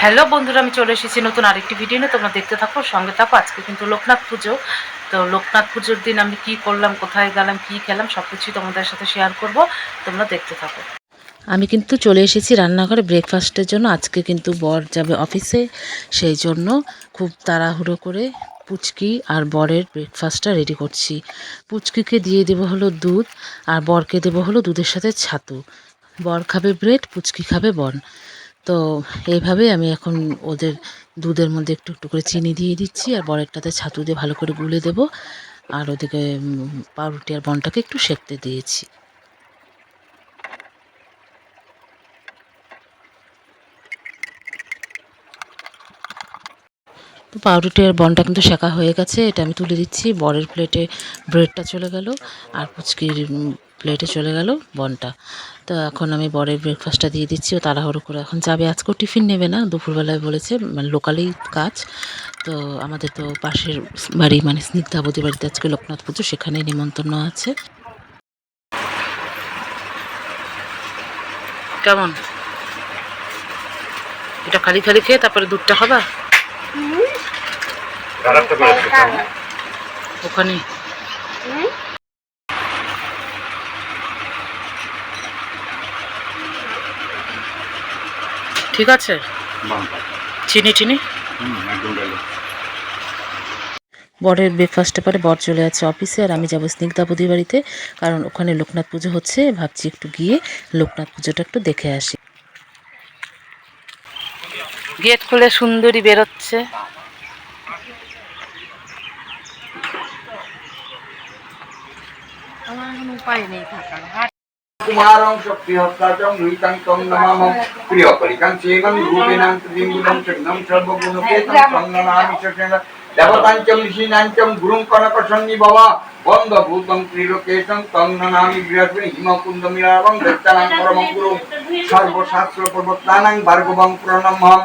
Hello বন্ধুরা, আমি চলে এসেছি নতুন আরেকটি ভিডিও নিয়ে। তোমরা দেখতে থাকো, সঙ্গে থাকো। আজকে কিন্তু লোকনাথ পুজো। তো লোকনাথ পুজোর দিন আমি কি করলাম, কোথায় গেলাম, কি খেলাম সব কিছুই তোমাদের সাথে শেয়ার করব। তোমরা দেখতে থাকো। আমি কিন্তু চলে এসেছি রান্নাঘরে ব্রেকফাস্টের জন্য। আজকে কিন্তু বর যাবে অফিসে সেই জন্য খুব তাড়াহুড়ো করে পুচকি আর বরের ব্রেকফাস্টটা রেডি করছি। পুচকিকে দিয়ে দেবো হলো দুধ আর বরকে দেবো হলো দুধের সাথে ছাতু। বর খাবে ব্রেড পুচকি খাবে বন। তো এইভাবে আমি এখন ওদের দুধের মধ্যে একটু একটু করে চিনি দিয়ে দিচ্ছি, আর বরেরটাতে ছাতু দিয়ে ভালো করে গুলে দেবো। আর ওদিকে পাউরুটি আর বনটাকে একটু সেঁকতে দিয়েছি। তো আর বনটা কিন্তু শেখা হয়ে গেছে, এটা আমি তুলে দিচ্ছি। বরের প্লেটে ব্রেডটা চলে গেল, আর পুচকির প্লেটে চলে গেল বনটা। তো এখন আমি বরের ব্রেকফাস্টটা দিয়ে দিচ্ছি ও তাড়াহুড়ো করে এখন যাবে। আজকেও টিফিন নেবে না দুপুরবেলায় বলেছে মানে লোকালেই কাজ। তো আমাদের তো পাশের বাড়ি মানে স্নিগ্ধাবতী বাড়িতে আজকে লোকনাথ পুজো সেখানেই নিমন্ত্রণ আছে। কেমন? এটা খালি খালি খেয়ে তারপরে দুধটা খাবা? ওখানে। ঠিক আছে? চিনি চিনি? বরের ব্রেকফাস্টে পরে বর চলে যাচ্ছে অফিসে আর আমি যাব স্নিগ্ধাবতী বাড়িতে। কারণ ওখানে লোকনাথ পুজো হচ্ছে ভাবছি একটু গিয়ে লোকনাথ পুজোটা একটু দেখে আসি। গেট খুলে সুন্দরী বেরোচ্ছে। আমার কোনো উপায় নেই থাকার। কুমারং শক্তিহস্তাচং রুহিতাং তং নমামং প্রিয়কলিকাং সেবং রূপেণাং ত্রিগুণং চন্নং সর্বগুণকেতং সন্ননামি সচেন দেবতাঞ্চম ঋষীনাঞ্চম গুরুং কনকসন্নি ভবা বন্ধভূতং ত্রিলোকেশং তং ননামি বৃহস্পতি হিমকুন্দমিরাবং দত্তানাং পরমং গুরু সর্বশাস্ত্র প্রবর্তানাং ভার্গবং প্রণমহম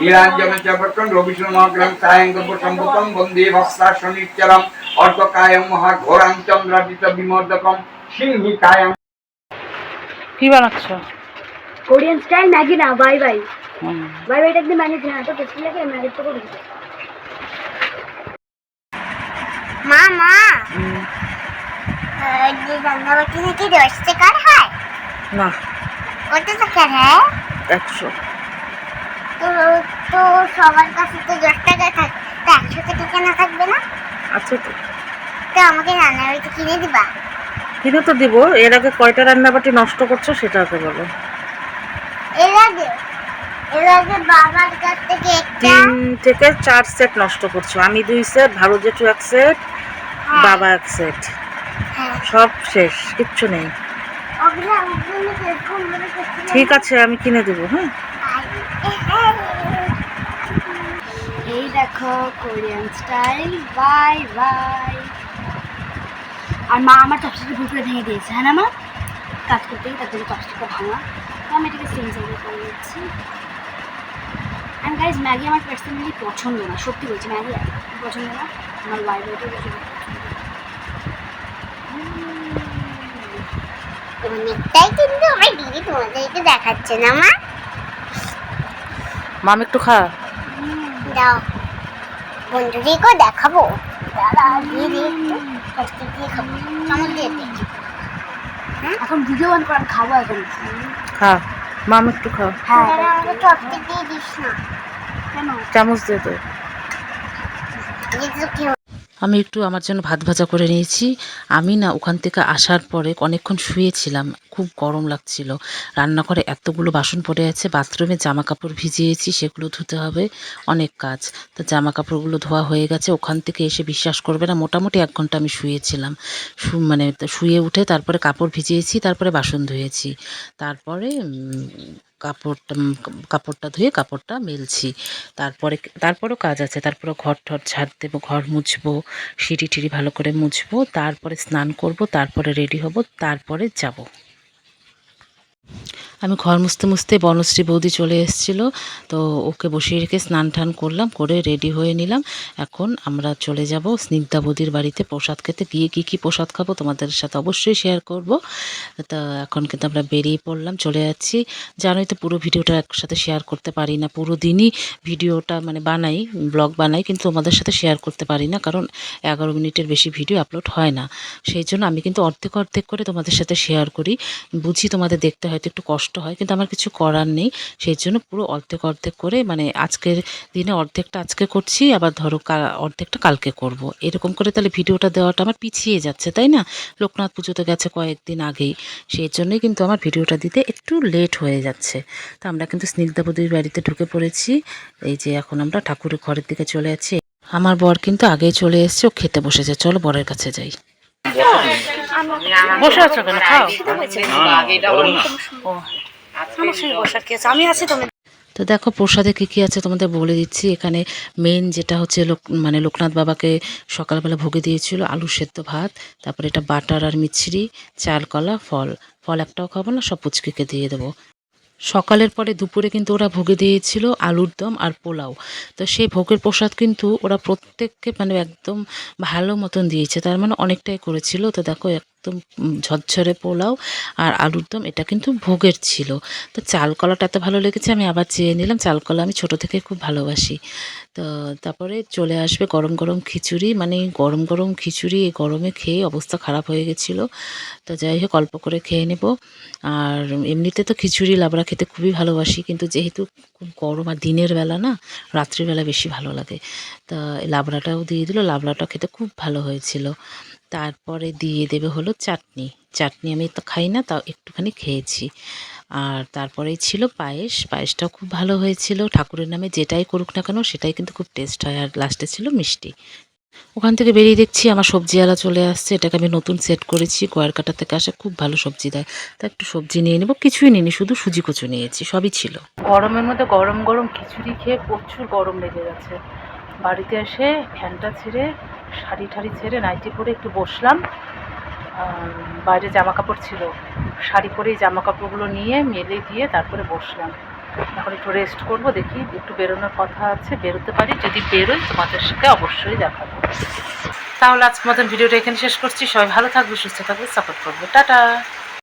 নীলাঞ্জন চ প্রচণ্ড রবিষ্ণুমগ্রং সায়ঙ্গব সম্ভুতং বন্দে ভক্তা শনিশ্চরম অর্ধকায়ং মহাঘোরাং চন্দ্রাদিত বিমর্দকম সিংহি কায়ং কি বানাচ্ছ? কোরিয়ান স্টাইল ম্যাগি না বাই বাই। বাই বাইটা একদম ম্যাগি না তো টেস্টি লাগে ম্যাগি তো করে মা মা। যে গঙ্গাবতী নাকি দশ টাকার হয়? না। কত টাকার হয়? একশো। তো তো সবার কাছে তো দশ টাকা থাক তো একশো টাকা কেন থাকবে না? আচ্ছা তো। তো আমাকে রান্নার বাড়িতে কিনে দিবা। কিনে তো দিব। এর আগে কয়টা রান্নাবাটি নষ্ট করছ সেটা আগে বলো। এর আগে এর আগে বাবার কাছ থেকে একটা তিন থেকে চার সেট নষ্ট করছ। আমি দুই সেট ভালো জেঠু এক সেট বাবা এক সেট। হ্যাঁ। সব শেষ কিচ্ছু নেই। ঠিক আছে আমি কিনে দেবো হ্যাঁ? এই দেখো কোরিয়ান স্টাইল বাই বাই আর মা আমার চপস্টিকটা ভুল করে ভেঙে দিয়েছে। হ্যাঁ না মা? কাজ করতে তার জন্য চপস্টিকটা ভাঙা। তো আমি এটাকে সেম সাইজে করে দিচ্ছি অ্যান্ড গাইজ ম্যাগি আমার পার্সোনালি পছন্দ না সত্যি বলছি ম্যাগি পছন্দ না। আমার ওয়াইফ ওইটা বেশি অনেকটাই কিন্তু আমার দিদি তোমাদেরকে দেখাচ্ছে না মা। মাম একটু খা। দাও। বন্ধুদেরকেও দেখাবো। দাদা একটু। দিয়ে খাব চামচ দিয়ে এখন ভিডিও অন করে খাব এখন। খা মাম একটু খাও। হ্যাঁ দাদা আমাকে চপস্টিক দিয়ে দিস না। কেন? চামচ দে। তো আমি একটু আমার জন্য ভাত ভাজা করে নিয়েছি। আমি না ওখান থেকে আসার পরে অনেকক্ষণ শুয়েছিলাম, খুব গরম লাগছিল। রান্নাঘরে এতগুলো বাসন পড়ে আছে, বাথরুমে জামা কাপড় ভিজিয়েছি, সেগুলো ধুতে হবে, অনেক কাজ। তো জামা কাপড়গুলো ধোয়া হয়ে গেছে, ওখান থেকে এসে বিশ্বাস করবে না, মোটামুটি এক ঘণ্টা আমি শুয়েছিলাম। শু মানে শুয়ে উঠে তারপরে কাপড় ভিজিয়েছি, তারপরে বাসন ধুয়েছি। তারপরে কাপড়টা কাপড়টা ধুয়ে কাপড়টা মেলছি। তারপরে, তারপরেও কাজ আছে। তারপরে ঘর ঠর ঝাড় দেবো, ঘর মুছবো সিঁড়ি টিড়ি ভালো করে মুছবো, তারপরে স্নান করব, তারপরে রেডি হব, তারপরে যাব। আমি ঘর মুছতে মুছতে বনশ্রী বৌদি চলে এসেছিল, তো ওকে বসিয়ে রেখে স্নান টান করলাম, করে রেডি হয়ে নিলাম। এখন আমরা চলে যাব স্নিগ্ধা বৌদির বাড়িতে প্রসাদ খেতে। গিয়ে কী কী প্রসাদ খাব তোমাদের সাথে অবশ্যই শেয়ার করব। তা এখন কিন্তু আমরা বেরিয়ে পড়লাম, চলে যাচ্ছি। জানোই তো পুরো ভিডিওটা একসাথে শেয়ার করতে পারি না, পুরো দিনই ভিডিওটা মানে বানাই ব্লগ বানাই, কিন্তু তোমাদের সাথে শেয়ার করতে পারি না, কারণ এগারো মিনিটের বেশি ভিডিও আপলোড হয় না। সেই জন্য আমি কিন্তু অর্ধেক অর্ধেক করে তোমাদের সাথে শেয়ার করি। বুঝি তোমাদের দেখতে হয়তো একটু কষ্ট হয় কিন্তু আমার কিছু করার নেই। সেই জন্য পুরো অর্ধেক অর্ধেক করে মানে আজকের দিনে অর্ধেকটা আজকে করছি আবার ধরো অর্ধেকটা কালকে করব। এরকম করে তাহলে ভিডিওটা দেওয়াটা আমার পিছিয়ে যাচ্ছে তাই না? লোকনাথ পুজো তো গেছে কয়েকদিন আগেই। সেই জন্যই কিন্তু আমার ভিডিওটা দিতে একটু লেট হয়ে যাচ্ছে। তো আমরা কিন্তু স্নিগ্ধাবতীর বাড়িতে ঢুকে পড়েছি। এই যে এখন আমরা ঠাকুরের ঘরের দিকে চলে যাচ্ছি। আমার বর কিন্তু আগেই চলে এসছে ও খেতে বসেছে। চলো বরের কাছে যাই। বসে আছো কেন? খাও। ও আমি আছি তো। দেখো, প্রসাদে কী কী আছে তোমাদের বলে দিচ্ছি। এখানে মেন যেটা হচ্ছে লোক মানে লোকনাথ বাবাকে সকালবেলা ভোগে দিয়েছিল আলু সেদ্ধ ভাত, তারপরে এটা বাটার আর মিছরি, চাল, কলা, ফল। ফল একটাও খাব না, সব পুচকিকে দিয়ে দেবো। সকালের পরে দুপুরে কিন্তু ওরা ভোগে দিয়েছিল আলুর দম আর পোলাও। তো সেই ভোগের প্রসাদ কিন্তু ওরা প্রত্যেককে মানে একদম ভালো মতন দিয়েছে। তার মানে অনেকটাই করেছিল। তো দেখো একদম ঝরঝরে পোলাও আর আলুর দম, এটা কিন্তু ভোগের ছিল। তো চাল কলাটা এত ভালো লেগেছে, আমি আবার চেয়ে নিলাম। চাল কলা আমি ছোটো থেকে খুব ভালোবাসি। তো তারপরে চলে আসবে গরম গরম খিচুড়ি। মানে গরম গরম খিচুড়ি, এই গরমে খেয়ে অবস্থা খারাপ হয়ে গেছিল। তো যাই হোক, অল্প করে খেয়ে নেব। আর এমনিতে তো খিচুড়ি, লাবড়া খেতে খুবই ভালোবাসি। কিন্তু যেহেতু খুব গরম আর দিনের বেলা না, রাত্রিবেলা বেশি ভালো লাগে। তা লাবড়াটাও দিয়ে দিল। লাবড়াটা খেতে খুব ভালো হয়েছিল। তারপরে দিয়ে দেবে হলো চাটনি। চাটনি আমি তো খাই না, তাও একটুখানি খেয়েছি। আর তারপরেই ছিল পায়েস। পায়েসটাও খুব ভালো হয়েছিল। ঠাকুরের নামে যেটাই করুক না কেন, সেটাই কিন্তু খুব টেস্ট হয়। আর লাস্টে ছিল মিষ্টি। ওখান থেকে বেরিয়ে দেখছি আমার সবজিওয়ালা চলে আসছে। এটাকে আমি নতুন সেট করেছি। কাটা থেকে আসে খুব ভালো সবজি দেয়। তা একটু সবজি নিয়ে নেব। কিছুই নিইনি, শুধু সুজি কচু নিয়েছি, সবই ছিল। গরমের মধ্যে গরম গরম খিচুড়ি খেয়ে প্রচুর গরম লেগে গেছে। বাড়িতে এসে ফ্যানটা ছেড়ে শাড়ি ঠাড়ি ছেড়ে নাইটি পরে একটু বসলাম। বাইরে জামা কাপড় ছিল। শাড়ি পরে এই জামা কাপড়গুলো নিয়ে মেলে দিয়ে তারপরে বসলাম। এখন একটু রেস্ট করব, দেখি একটু বেরোনোর কথা আছে, বেরোতে পারি। যদি বেরোই তোমাদের সাথে অবশ্যই দেখাবো। তাহলে আজকের মতন ভিডিওটা এখানে শেষ করছি। সবাই ভালো থাকবে, সুস্থ থাকবে সাপোর্ট করবে। টাটা!